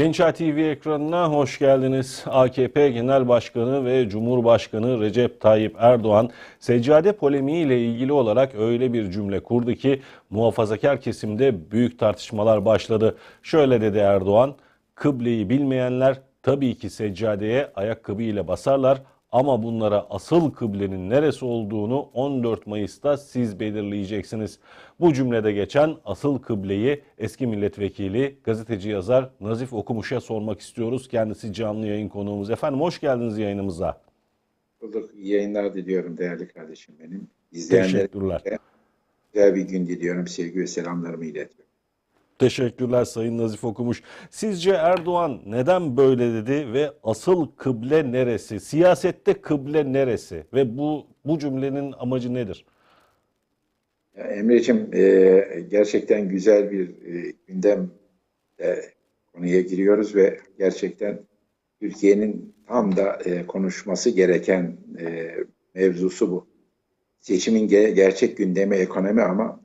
Gençler TV ekranına hoş geldiniz. AKP Genel Başkanı ve Cumhurbaşkanı Recep Tayyip Erdoğan seccade polemiği ile ilgili olarak öyle bir cümle kurdu ki muhafazakar kesimde büyük tartışmalar başladı. Şöyle dedi Erdoğan, kıbleyi bilmeyenler tabii ki seccadeye ayakkabı ile basarlar ama bunlara asıl kıblenin neresi olduğunu 14 Mayıs'ta siz belirleyeceksiniz. Bu cümlede geçen asıl kıbleyi eski milletvekili, gazeteci yazar Nazif Okumuş'a sormak istiyoruz. Kendisi canlı yayın konuğumuz. Efendim hoş geldiniz yayınımıza. Bulduk. İyi yayınlar diliyorum değerli kardeşim benim. İzleyenlere Teşekkürler. güzel bir gün diliyorum. Sevgi ve selamlarımı iletiyorum. Teşekkürler Sayın Nazif Okumuş. Sizce Erdoğan neden böyle dedi ve asıl kıble neresi? Siyasette kıble neresi? Ve bu bu cümlenin amacı nedir? Emre'ciğim e, gerçekten güzel bir e, gündem e, konuya giriyoruz ve gerçekten Türkiye'nin tam da e, konuşması gereken e, mevzusu bu. Seçimin ge- gerçek gündemi ekonomi ama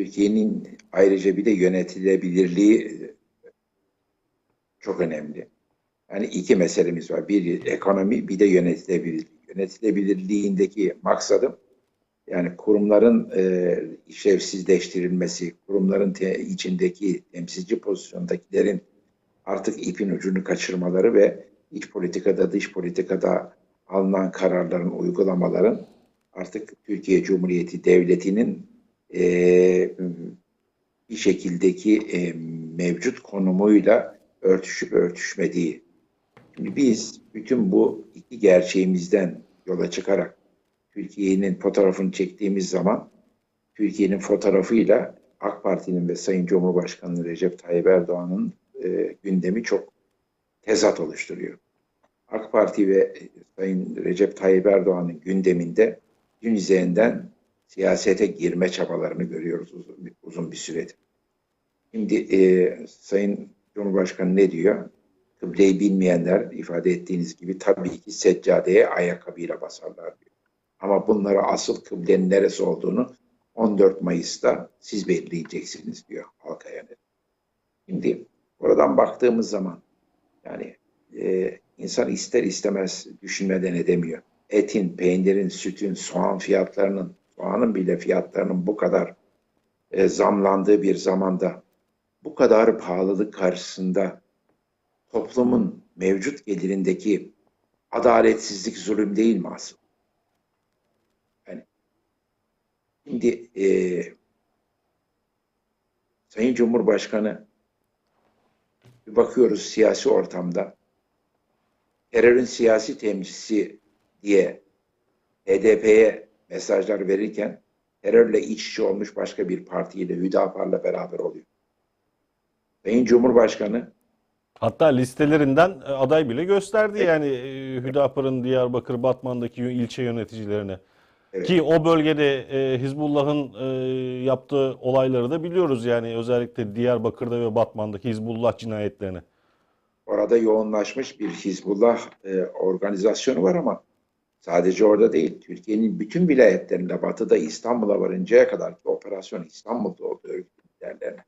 Türkiye'nin ayrıca bir de yönetilebilirliği e, çok önemli. Yani iki meselemiz var. Bir ekonomi, bir de yönetilebilirlik. Yönetilebilirliğindeki maksadım yani kurumların e, işlevsizleştirilmesi, kurumların te- içindeki temsilci pozisyondakilerin artık ipin ucunu kaçırmaları ve iç politikada, dış politikada alınan kararların, uygulamaların artık Türkiye Cumhuriyeti Devleti'nin e, bir şekildeki e, mevcut konumuyla örtüşüp örtüşmediği. Şimdi biz bütün bu iki gerçeğimizden yola çıkarak Türkiye'nin fotoğrafını çektiğimiz zaman Türkiye'nin fotoğrafıyla AK Parti'nin ve Sayın Cumhurbaşkanı Recep Tayyip Erdoğan'ın e, gündemi çok tezat oluşturuyor. AK Parti ve Sayın Recep Tayyip Erdoğan'ın gündeminde gün üzerinden siyasete girme çabalarını görüyoruz uzun bir, uzun bir süredir. Şimdi e, Sayın Cumhurbaşkanı ne diyor? Kıbleyi bilmeyenler ifade ettiğiniz gibi tabii ki seccadeye ayakkabıyla basarlar diyor. Ama bunlara asıl kıblenin neresi olduğunu 14 Mayıs'ta siz belirleyeceksiniz diyor halka yönelik. Şimdi oradan baktığımız zaman yani e, insan ister istemez düşünmeden edemiyor. Etin, peynirin, sütün, soğan fiyatlarının, soğanın bile fiyatlarının bu kadar e, zamlandığı bir zamanda bu kadar pahalılık karşısında toplumun mevcut gelirindeki adaletsizlik zulüm değil mi asıl? Yani şimdi e, Sayın Cumhurbaşkanı bir bakıyoruz siyasi ortamda terörün siyasi temsilcisi diye HDP'ye mesajlar verirken terörle iç içe olmuş başka bir partiyle Hüdapar'la beraber oluyor. Sayın Cumhurbaşkanı Hatta listelerinden e, aday bile gösterdi yani e, Hüdapar'ın Diyarbakır, Batman'daki ilçe yöneticilerine. Evet. Ki o bölgede e, Hizbullah'ın e, yaptığı olayları da biliyoruz yani özellikle Diyarbakır'da ve Batman'daki Hizbullah cinayetlerini. orada yoğunlaşmış bir Hizbullah e, organizasyonu var ama sadece orada değil. Türkiye'nin bütün vilayetlerinde batıda İstanbul'a varıncaya kadar ki operasyon İstanbul'da oldu örgüt liderlerine.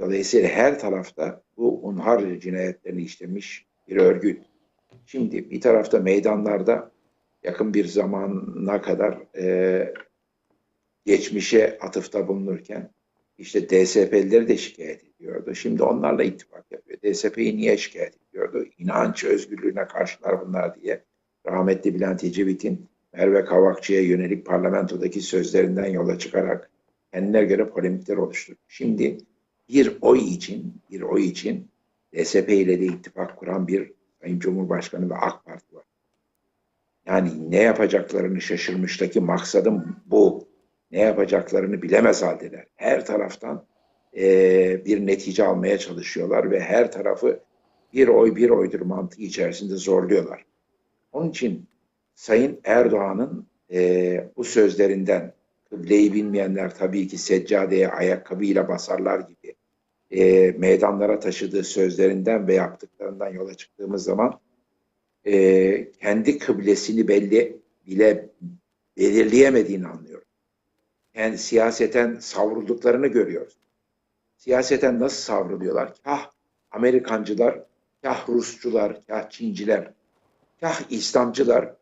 Dolayısıyla her tarafta bu unhar cinayetlerini işlemiş bir örgüt. Şimdi bir tarafta meydanlarda yakın bir zamana kadar e, geçmişe atıfta bulunurken işte DSP'lileri de şikayet ediyordu. Şimdi onlarla ittifak yapıyor. DSP'yi niye şikayet ediyordu? İnanç özgürlüğüne karşılar bunlar diye. Rahmetli Bülent Ecevit'in Merve Kavakçı'ya yönelik parlamentodaki sözlerinden yola çıkarak kendine göre polemikler oluşturdu. Şimdi bir oy için, bir oy için DSP ile de ittifak kuran bir Sayın Cumhurbaşkanı ve AK Parti var. Yani ne yapacaklarını şaşırmıştaki maksadım bu. Ne yapacaklarını bilemez haldeler. Her taraftan eee, bir netice almaya çalışıyorlar ve her tarafı bir oy bir oydur mantığı içerisinde zorluyorlar. Onun için Sayın Erdoğan'ın eee, bu sözlerinden kıbleyi bilmeyenler tabii ki seccadeye ayakkabıyla basarlar gibi eee, meydanlara taşıdığı sözlerinden ve yaptıklarından yola çıktığımız zaman eee, kendi kıblesini belli bile belirleyemediğini anlıyorum. yani siyaseten savrulduklarını görüyoruz. Siyaseten nasıl savruluyorlar? Kah Amerikancılar, kah Rusçular, kah Çinciler, kah İslamcılar,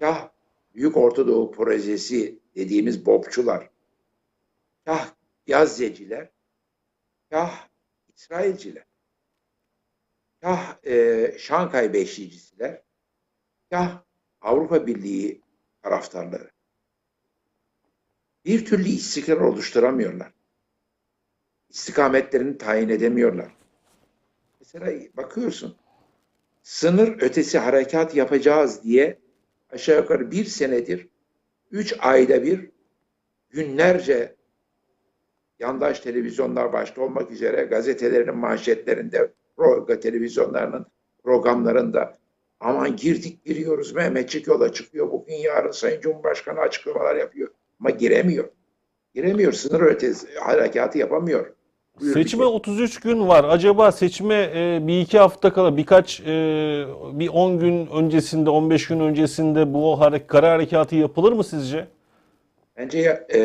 kah Büyük Orta Doğu projesi dediğimiz Bobçular, kah Yazze'ciler, kah İsrailciler, kah e, Şankay Beşlicisiler, kah Avrupa Birliği taraftarları. Bir türlü istikrar oluşturamıyorlar. İstikametlerini tayin edemiyorlar. Mesela bakıyorsun, sınır ötesi harekat yapacağız diye aşağı yukarı bir senedir, üç ayda bir günlerce yandaş televizyonlar başta olmak üzere gazetelerin manşetlerinde, televizyonlarının programlarında aman girdik giriyoruz Mehmetçik yola çıkıyor bugün yarın Sayın Cumhurbaşkanı açıklamalar yapıyor ama giremiyor. Giremiyor sınır ötesi harekatı yapamıyor. Seçime bir şey. 33 gün var. Acaba seçime e, bir iki hafta kala birkaç e, bir 10 gün öncesinde 15 gün öncesinde bu hare- kara harekatı yapılır mı sizce? Bence ya- e,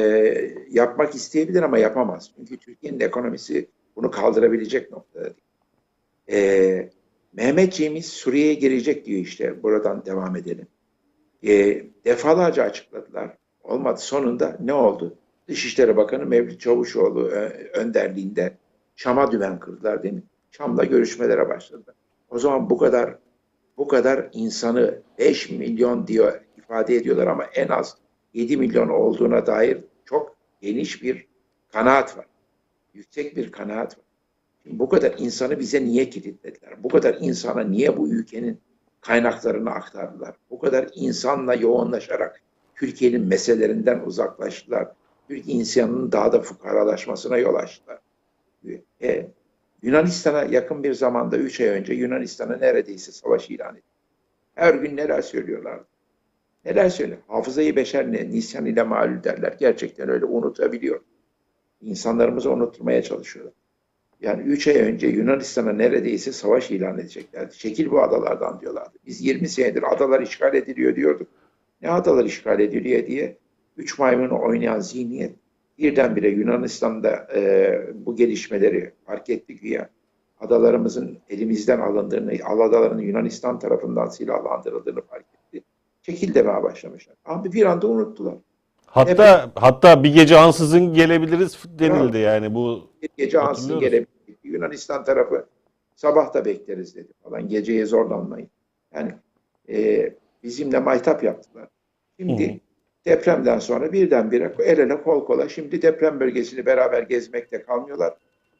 yapmak isteyebilir ama yapamaz. Çünkü Türkiye'nin ekonomisi bunu kaldırabilecek noktada değil. E, Mehmetçiğimiz Suriye'ye girecek diyor işte. Buradan devam edelim. E, defalarca açıkladılar. Olmadı. Sonunda ne oldu? Dışişleri Bakanı Mevlüt Çavuşoğlu ö- önderliğinde Şam'a dümen kırdılar değil mi? Şam'la görüşmelere başladılar. O zaman bu kadar bu kadar insanı 5 milyon diyor ifade ediyorlar ama en az 7 milyon olduğuna dair çok geniş bir kanaat var. Yüksek bir kanaat var. Şimdi bu kadar insanı bize niye kilitlediler? Bu kadar insana niye bu ülkenin kaynaklarını aktardılar? Bu kadar insanla yoğunlaşarak Türkiye'nin meselelerinden uzaklaştılar. Türkiye insanının daha da fukaralaşmasına yol açtılar. E, Yunanistan'a yakın bir zamanda 3 ay önce Yunanistan'a neredeyse savaş ilan etti. Her gün neler söylüyorlardı. Neler söyle? Hafızayı beşer ne? Nisyan ile malul derler. Gerçekten öyle unutabiliyor. İnsanlarımızı unutturmaya çalışıyorlar. Yani 3 ay önce Yunanistan'a neredeyse savaş ilan edeceklerdi. Çekil bu adalardan diyorlardı. Biz 20 senedir adalar işgal ediliyor diyorduk. Ne adalar işgal ediliyor diye üç maymunu oynayan zihniyet birdenbire Yunanistan'da e, bu gelişmeleri fark etti güya. Adalarımızın elimizden alındığını, adaların Yunanistan tarafından silahlandırıldığını fark etti. Çekil demeye başlamışlar. Ama bir anda unuttular. Hatta hatta bir gece ansızın gelebiliriz denildi yani bu Bir gece ansın Hatırlıyoruz. gelebilir. Yunanistan tarafı sabah da bekleriz dedi falan. Geceye zorlanmayın. Yani e, bizimle maytap yaptılar. Şimdi hı. Depremden sonra birdenbire el ele kol kola şimdi deprem bölgesini beraber gezmekte kalmıyorlar.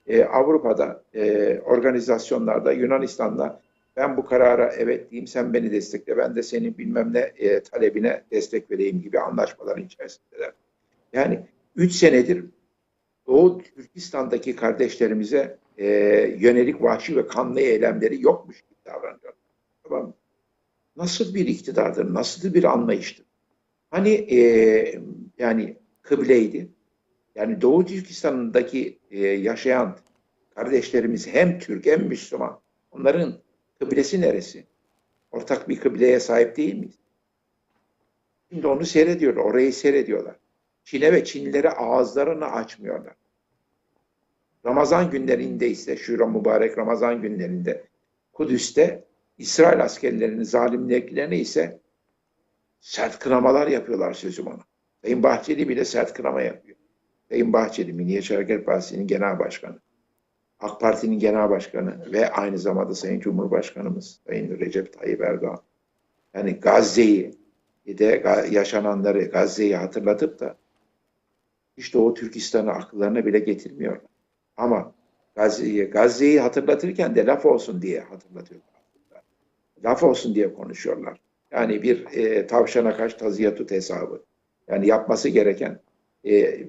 E, Avrupa'da e, organizasyonlarda Yunanistan'la ben bu karara evet diyeyim sen beni destekle ben de senin bilmem ne e, talebine destek vereyim gibi anlaşmaların içerisindeler. Yani 3 senedir Doğu Türkistan'daki kardeşlerimize e, yönelik vahşi ve kanlı eylemleri yokmuş gibi davranıyor. Tamam? Nasıl bir iktidardır, nasıl bir anlayıştır? Hani e, yani kıbleydi. Yani Doğu Türkistan'daki e, yaşayan kardeşlerimiz hem Türk hem Müslüman. Onların kıblesi neresi? Ortak bir kıbleye sahip değil miyiz? Şimdi onu seyrediyorlar, orayı seyrediyorlar. Çin'e ve Çinlilere ağızlarını açmıyorlar. Ramazan günlerinde ise şu mübarek Ramazan günlerinde Kudüs'te İsrail askerlerinin zalimliklerine ise sert kınamalar yapıyorlar sözüm ona. Sayın Bahçeli bile sert kınama yapıyor. Sayın Bahçeli Milliyetçi Hareket Partisi'nin genel başkanı. AK Parti'nin genel başkanı ve aynı zamanda Sayın Cumhurbaşkanımız Sayın Recep Tayyip Erdoğan. Yani Gazze'yi de yaşananları Gazze'yi hatırlatıp da hiç Doğu Türkistan'ı akıllarına bile getirmiyorlar. Ama Gazze'yi Gazze'yi hatırlatırken de laf olsun diye hatırlatıyorlar. Laf olsun diye konuşuyorlar. Yani bir e, tavşana kaç tazıya tut hesabı. Yani yapması gereken e,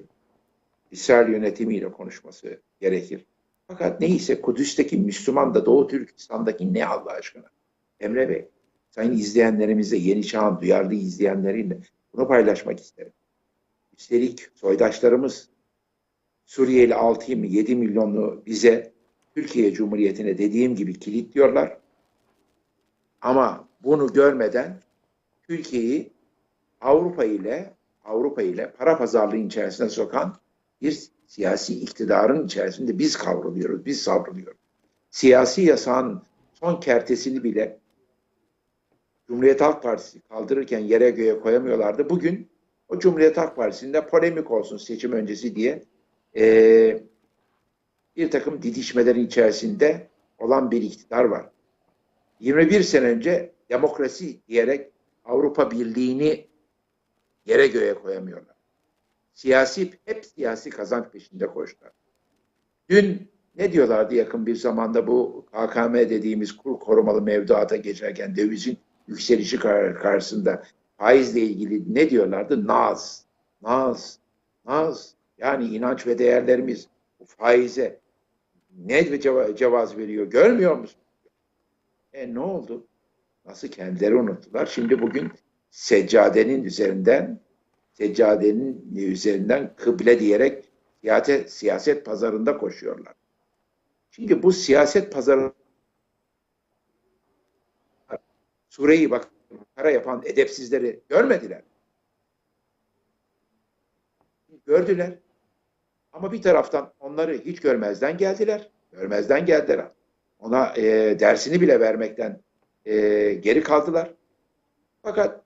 İsrail yönetimiyle konuşması gerekir. Fakat neyse Kudüs'teki Müslüman da Doğu Türkistan'daki ne Allah aşkına? Emre Bey, sayın izleyenlerimizle, Yeni Çağ'ın duyarlı izleyenleriyle bunu paylaşmak isterim. Üstelik soydaşlarımız Suriyeli 6 7 milyonlu bize Türkiye Cumhuriyeti'ne dediğim gibi kilitliyorlar. Ama bunu görmeden Türkiye'yi Avrupa ile Avrupa ile para pazarlığı içerisine sokan bir siyasi iktidarın içerisinde biz kavruluyoruz, biz savruluyoruz. Siyasi yasağın son kertesini bile Cumhuriyet Halk Partisi kaldırırken yere göğe koyamıyorlardı. Bugün o Cumhuriyet Halk Partisi'nde polemik olsun seçim öncesi diye eee, bir takım didişmelerin içerisinde olan bir iktidar var. 21 sene önce demokrasi diyerek Avrupa Birliği'ni yere göğe koyamıyorlar. Siyasi, hep siyasi kazanç peşinde koştular. Dün ne diyorlardı yakın bir zamanda bu KKM dediğimiz kur korumalı mevduata geçerken dövizin yükselişi kar- karşısında faizle ilgili ne diyorlardı? Naz, naz, naz. Yani inanç ve değerlerimiz bu faize ne ceva- cevaz veriyor görmüyor musun? E ne oldu? Nasıl kendileri unuttular. Şimdi bugün seccadenin üzerinden seccadenin üzerinden kıble diyerek siyaset, siyaset pazarında koşuyorlar. Şimdi bu siyaset pazarı Sure'yi bak kara yapan edepsizleri görmediler. Gördüler. Ama bir taraftan onları hiç görmezden geldiler. Görmezden geldiler. Ona e, dersini bile vermekten e, geri kaldılar. Fakat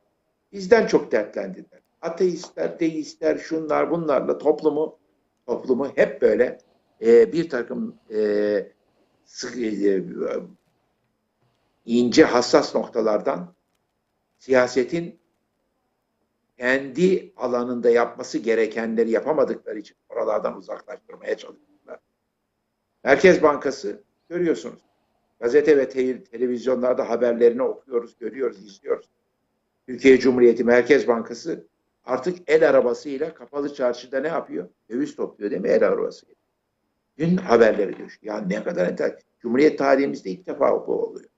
bizden çok dertlendiler. Ateistler, deistler, şunlar bunlarla toplumu toplumu hep böyle e, bir takım e, sık, e, ince hassas noktalardan siyasetin kendi alanında yapması gerekenleri yapamadıkları için oralardan uzaklaştırmaya çalıştılar. Merkez Bankası görüyorsunuz. Gazete ve te- televizyonlarda haberlerini okuyoruz, görüyoruz, izliyoruz. Türkiye Cumhuriyeti Merkez Bankası artık el arabasıyla kapalı çarşıda ne yapıyor? Döviz topluyor değil mi el arabasıyla? Dün haberleri düştü. Ya ne kadar enter. Cumhuriyet tarihimizde ilk defa bu oluyor.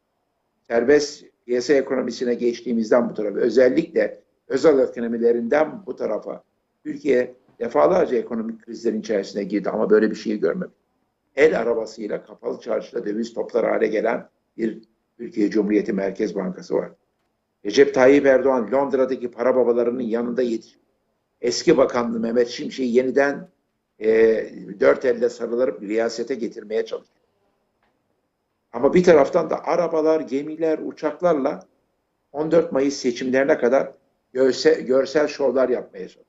Serbest piyasa ekonomisine geçtiğimizden bu tarafa özellikle özel ekonomilerinden bu tarafa Türkiye defalarca ekonomik krizlerin içerisine girdi ama böyle bir şeyi görmedik. El arabasıyla kapalı çarşıda döviz toplar hale gelen bir Türkiye Cumhuriyeti Merkez Bankası var. Recep Tayyip Erdoğan Londra'daki para babalarının yanında yetişmiş. Eski Bakanlı Mehmet Şimşek'i yeniden e, dört elle sarılırıp riyasete getirmeye çalışıyor. Ama bir taraftan da arabalar, gemiler, uçaklarla 14 Mayıs seçimlerine kadar görsel, görsel şovlar yapmaya çalışıyor.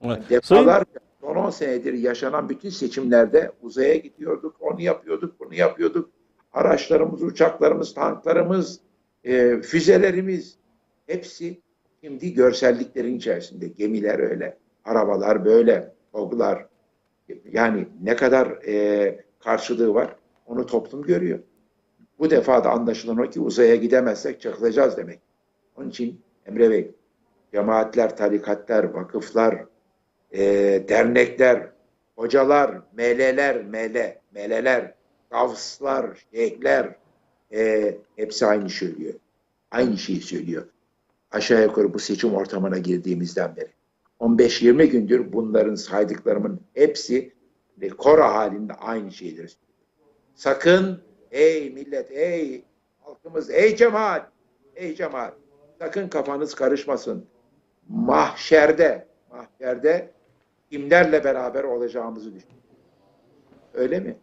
Evet. Sayın, Defalarca son 10 senedir yaşanan bütün seçimlerde uzaya gidiyorduk, onu yapıyorduk, bunu yapıyorduk. Araçlarımız, uçaklarımız, tanklarımız, e, füzelerimiz hepsi şimdi görselliklerin içerisinde. Gemiler öyle, arabalar böyle, TOG'lar. Yani ne kadar e, karşılığı var onu toplum görüyor. Bu defa da anlaşılan o ki uzaya gidemezsek çakılacağız demek. Onun için Emre Bey, cemaatler, tarikatlar, vakıflar, e, dernekler, hocalar, meleler, mele, meleler, gavslar, şeyhler e, hepsi aynı söylüyor. Aynı şeyi söylüyor. Aşağı yukarı bu seçim ortamına girdiğimizden beri. 15-20 gündür bunların saydıklarımın hepsi kora halinde aynı şeyleri söylüyor. Sakın ey millet, ey halkımız, ey cemaat, ey cemaat sakın kafanız karışmasın. Mahşerde, mahşerde kimlerle beraber olacağımızı düşünün. Öyle mi?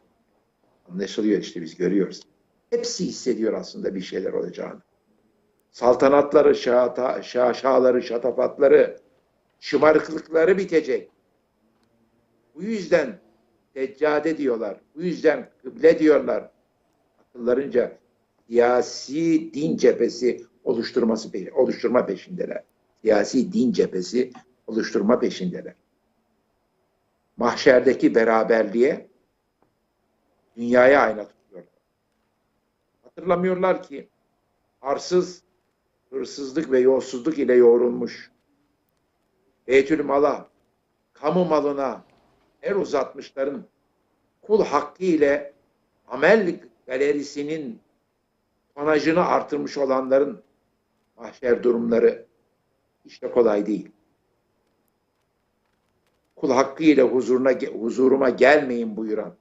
Anlaşılıyor işte biz görüyoruz. Hepsi hissediyor aslında bir şeyler olacağını. Saltanatları, şata, şaşaları, şatafatları, şımarıklıkları bitecek. Bu yüzden seccade diyorlar. Bu yüzden kıble diyorlar. Akıllarınca siyasi din cephesi oluşturması oluşturma peşindeler. Siyasi din cephesi oluşturma peşindeler. Mahşerdeki beraberliğe dünyaya ayna tutuyorlar. Hatırlamıyorlar ki arsız, hırsızlık ve yolsuzluk ile yoğrulmuş Beytül Mal'a, kamu malına el uzatmışların kul hakkı ile amel galerisinin tonajını artırmış olanların mahşer durumları işte kolay değil. Kul hakkı ile huzuruna, huzuruma gelmeyin buyuran.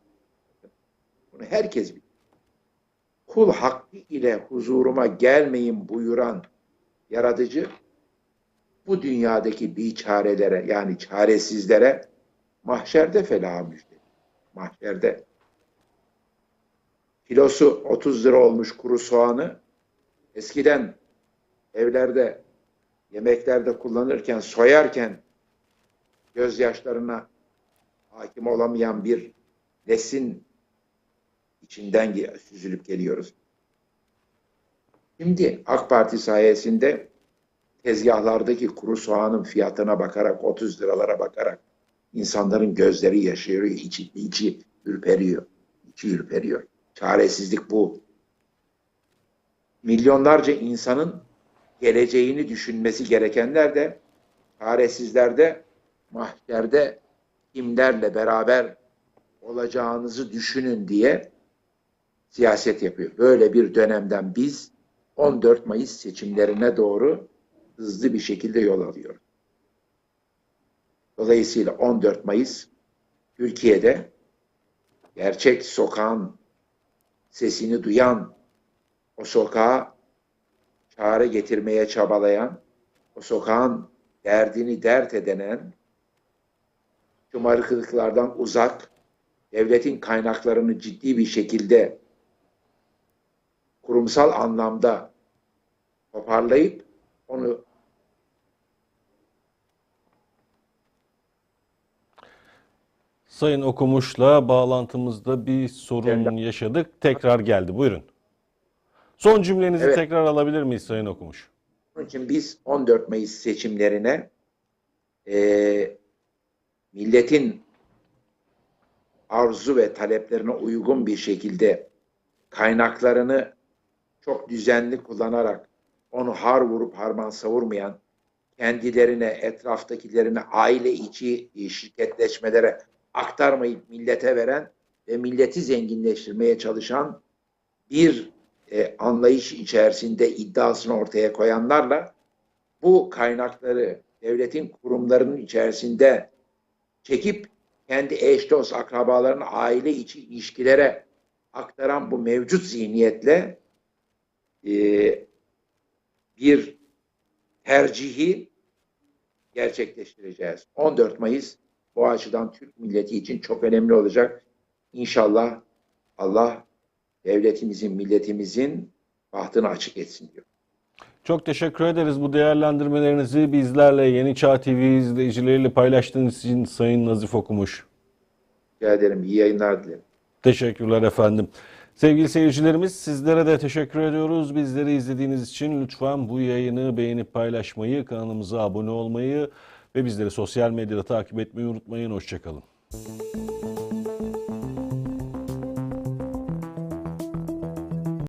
Bunu herkes bilir. Kul hakkı ile huzuruma gelmeyin buyuran yaratıcı bu dünyadaki biçarelere yani çaresizlere mahşerde felah müjde. Mahşerde. Kilosu 30 lira olmuş kuru soğanı eskiden evlerde yemeklerde kullanırken soyarken gözyaşlarına hakim olamayan bir neslin içinden süzülüp geliyoruz. Şimdi AK Parti sayesinde tezgahlardaki kuru soğanın fiyatına bakarak 30 liralara bakarak insanların gözleri yaşıyor, içi, içi ürperiyor. içi ürperiyor. Çaresizlik bu. Milyonlarca insanın geleceğini düşünmesi gerekenler de çaresizlerde mahşerde kimlerle beraber olacağınızı düşünün diye siyaset yapıyor. Böyle bir dönemden biz 14 Mayıs seçimlerine doğru hızlı bir şekilde yol alıyoruz. Dolayısıyla 14 Mayıs Türkiye'de gerçek sokağın sesini duyan, o sokağa çare getirmeye çabalayan, o sokağın derdini dert edenen, şımarıklıklardan uzak, devletin kaynaklarını ciddi bir şekilde kurumsal anlamda toparlayıp onu Sayın Okumuş'la bağlantımızda bir sorun yaşadık. Tekrar geldi. Buyurun. Son cümlenizi Evet. tekrar alabilir miyiz Sayın Okumuş? Onun için biz 14 Mayıs seçimlerine eee, milletin arzu ve taleplerine uygun bir şekilde kaynaklarını çok düzenli kullanarak onu har vurup harman savurmayan, kendilerine, etraftakilerine, aile içi e, şirketleşmelere aktarmayıp millete veren ve milleti zenginleştirmeye çalışan bir e, anlayış içerisinde iddiasını ortaya koyanlarla bu kaynakları devletin kurumlarının içerisinde çekip kendi eş dost akrabalarına aile içi ilişkilere aktaran bu mevcut zihniyetle e, bir tercihi gerçekleştireceğiz. 14 Mayıs bu açıdan Türk milleti için çok önemli olacak. İnşallah Allah devletimizin, milletimizin bahtını açık etsin diyor. Çok teşekkür ederiz bu değerlendirmelerinizi bizlerle Yeni Çağ TV izleyicileriyle paylaştığınız için Sayın Nazif Okumuş. Rica ederim. İyi yayınlar dilerim. Teşekkürler efendim. Sevgili seyircilerimiz sizlere de teşekkür ediyoruz. Bizleri izlediğiniz için lütfen bu yayını beğenip paylaşmayı, kanalımıza abone olmayı ve bizleri sosyal medyada takip etmeyi unutmayın. Hoşçakalın.